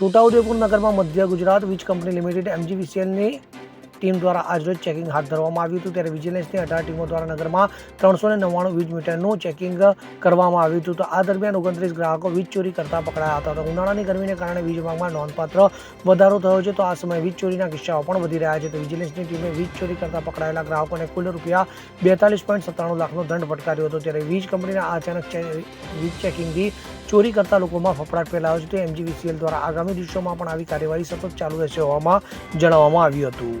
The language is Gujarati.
છોટાઉદેપુર નગરમાં મધ્ય ગુજરાત વીજ કંપની લિમિટેડ એમજીવીસીએલની ટીમ દ્વારા આજરોજ ચેકિંગ હાથ ધરવામાં આવ્યું હતું. ત્યારે વિજિલન્સની અઢાર ટીમો દ્વારા નગરમાં ત્રણસો નવ્વાણું વીજ મીટરનું ચેકિંગ કરવામાં આવ્યું હતું. તો આ દરમિયાન ઓગણત્રીસ ગ્રાહકો વીજ ચોરી કરતા પકડાયા હતા. તો ઉનાળાની ગરમીને કારણે વીજ માંગમાં નોંધપાત્ર વધારો થયો છે. તો આ સમયે વીજ ચોરીના કિસ્સાઓ પણ વધી રહ્યા છે. તો વિજિલન્સની ટીમે વીજ ચોરી કરતા પકડાયેલા ગ્રાહકોને કુલ રૂપિયા બેતાલીસ પોઈન્ટ સત્તાણું લાખનો દંડ ફટકાર્યો હતો. ત્યારે વીજ કંપનીના અચાનક વીજ ચેકિંગથી ચોરી કરતા લોકોમાં ફફડાટ ફેલાયો છે. તો એમજીવીસીએલ દ્વારા આગામી દિવસોમાં પણ આવી કાર્યવાહી સતત ચાલુ રહેશે હોવામાં જણાવવામાં આવ્યું હતું.